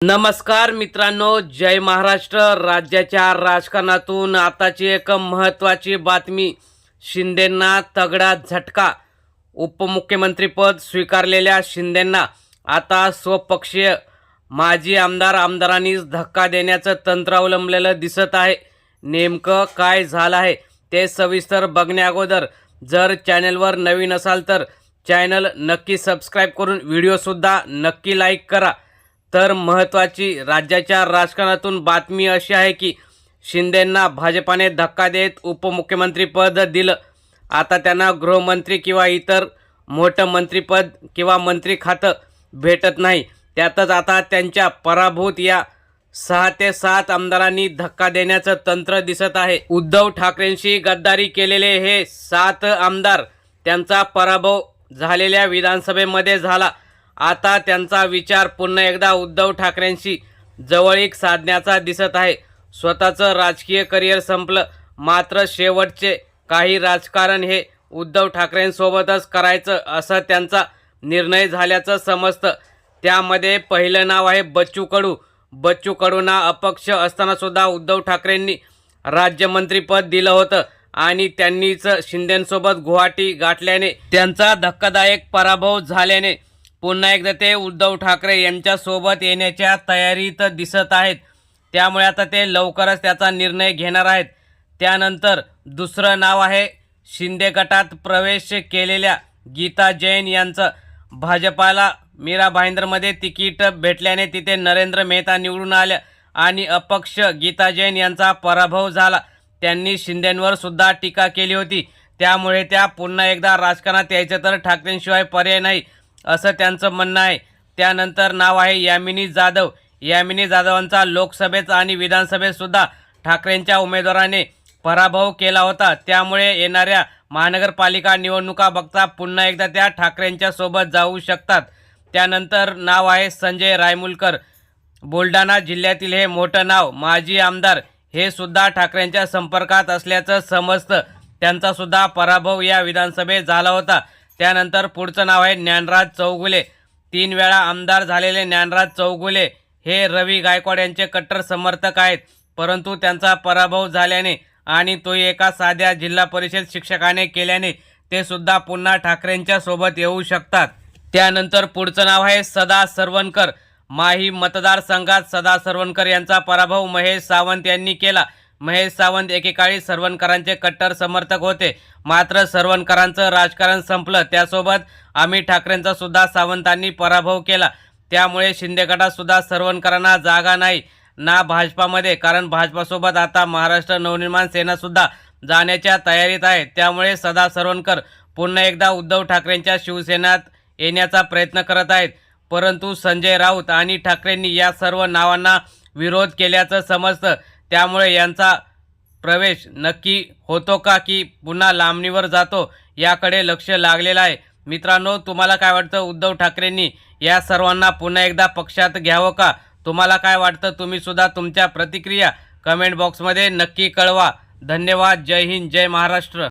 नमस्कार मित्रांनो जय महाराष्ट्र. राज्याच्या राजकारणातून आताची एक महत्त्वाची बातमी. शिंदेंना तगडा झटका. उपमुख्यमंत्रीपद स्वीकारलेल्या शिंदेंना आता स्वपक्षीय माजी आमदार आमदारांनीच धक्का देण्याचं तंत्र अवलंबलेलं दिसत आहे. नेमकं काय झालं आहे ते सविस्तर बघण्याअगोदर जर चॅनलवर नवीन असाल तर चॅनल नक्की सबस्क्राईब करून व्हिडिओसुद्धा नक्की लाईक करा. तर महत्त्वाची राज्याच्या राजकारणातून बातमी अशी आहे की शिंदेंना भाजपाने धक्का देत उपमुख्यमंत्रीपद दिलं. आता त्यांना गृहमंत्री किंवा इतर मोठं मंत्रीपद किंवा मंत्री खातं भेटत नाही. त्यातच आता त्यांच्या पराभूत या सहा ते सात आमदारांनी धक्का देण्याचं तंत्र दिसत आहे. उद्धव ठाकरेंशी गद्दारी केलेले हे सात आमदार त्यांचा पराभव झालेल्या विधानसभेमध्ये झाला. आता त्यांचा विचार पुन्हा एकदा उद्धव ठाकरेंशी जवळीक साधण्याचा दिसत आहे. स्वतःचं राजकीय करिअर संपलं मात्र शेवटचे काही राजकारण हे उद्धव ठाकरेंसोबतच करायचं असं त्यांचा निर्णय झाल्याचं समजतं. त्यामध्ये पहिलं नाव आहे बच्चू कडू. बच्चू कडूंना अपक्ष असतानासुद्धा उद्धव ठाकरेंनी राज्यमंत्रीपद दिलं होतं आणि त्यांनीच शिंदेसोबत गुवाहाटी गाठल्याने त्यांचा धक्कादायक पराभव झाल्याने पुन्हा एकदा ते उद्धव ठाकरे यांच्यासोबत येण्याच्या तयारीत दिसत आहेत. त्यामुळे आता ते लवकरच त्याचा निर्णय घेणार आहेत. त्यानंतर दुसरं नाव आहे शिंदे गटात प्रवेश केलेल्या गीता जैन यांचं. भाजपाला मीरा भाईंदरमध्ये तिकीट भेटल्याने तिथे नरेंद्र मेहता निवडून आल्या आणि अपक्ष गीता जैन यांचा पराभव झाला. त्यांनी शिंदेंवर सुद्धा टीका केली होती. त्यामुळे त्या पुन्हा एकदा राजकारणात यायचं तर ठाकरेंशिवाय पर्याय नाही. असं त्यांचं म्हणणं आहे. त्यानंतर नाव आहे यामिनी जाधव. यामिनी जाधवांचा लोकसभेत आणि विधानसभेत सुद्धा ठाकरेंच्या उमेदवाराने पराभव केला होता. त्यामुळे येणाऱ्या महानगरपालिका निवडणुका बघता पुन्हा एकदा त्या ठाकरेंच्या सोबत जाऊ शकतात. त्यानंतर नाव आहे संजय रायमुलकर. बुलढाणा जिल्ह्यातील हे मोठं नाव माजी आमदार हे सुद्धा ठाकरेंच्या संपर्कात असल्याचं समजतं. त्यांचासुद्धा पराभव या विधानसभेत झाला होता. त्यानंतर पुढचं नाव आहे ज्ञानराज चौगुले. तीन वेळा आमदार झालेले ज्ञानराज चौगुले हे रवी गायकवाड यांचे कट्टर समर्थक आहेत. परंतु त्यांचा पराभव झाल्याने आणि तो एका साध्या जिल्हा परिषद शिक्षकाने केल्याने ते सुद्धा पुन्हा ठाकरेंच्या सोबत येऊ शकतात. त्यानंतर पुढचं नाव आहे सदा सरवणकर. माही मतदारसंघात सदा सरवणकर यांचा पराभव महेश सावंत यांनी केला. महेश सावंत एकेकाळी सरवणकरांचे कट्टर समर्थक होते. मात्र सरवणकरांचं राजकारण संपलं. त्यासोबत अमित ठाकरेंचा सुद्धा सावंतांनी पराभव केला. त्यामुळे शिंदे गटात सुद्धा सरवणकरांना जागा नाही ना भाजपामध्ये. कारण भाजपासोबत आता महाराष्ट्र नवनिर्माण सेनासुद्धा जाण्याच्या तयारीत आहे. त्यामुळे सदा सरवणकर पुन्हा एकदा उद्धव ठाकरेंच्या शिवसेनेत येण्याचा प्रयत्न करत आहेत. परंतु संजय राऊत आणि ठाकरेंनी या सर्व नावांना विरोध केल्याचं समजतं. त्यामुळे यांचा प्रवेश नक्की होतो का की पुन्हा लांबणीवर जातो याकडे लक्ष लागलेलं आहे. मित्रांनो तुम्हाला काय वाटतं? उद्धव ठाकरेंनी या सर्वांना पुन्हा एकदा पक्षात घ्यावं का? तुम्हाला काय वाटतं? तुम्ही सुद्धा तुमच्या प्रतिक्रिया कमेंट बॉक्समध्ये नक्की कळवा. धन्यवाद. जय हिंद. जय महाराष्ट्र.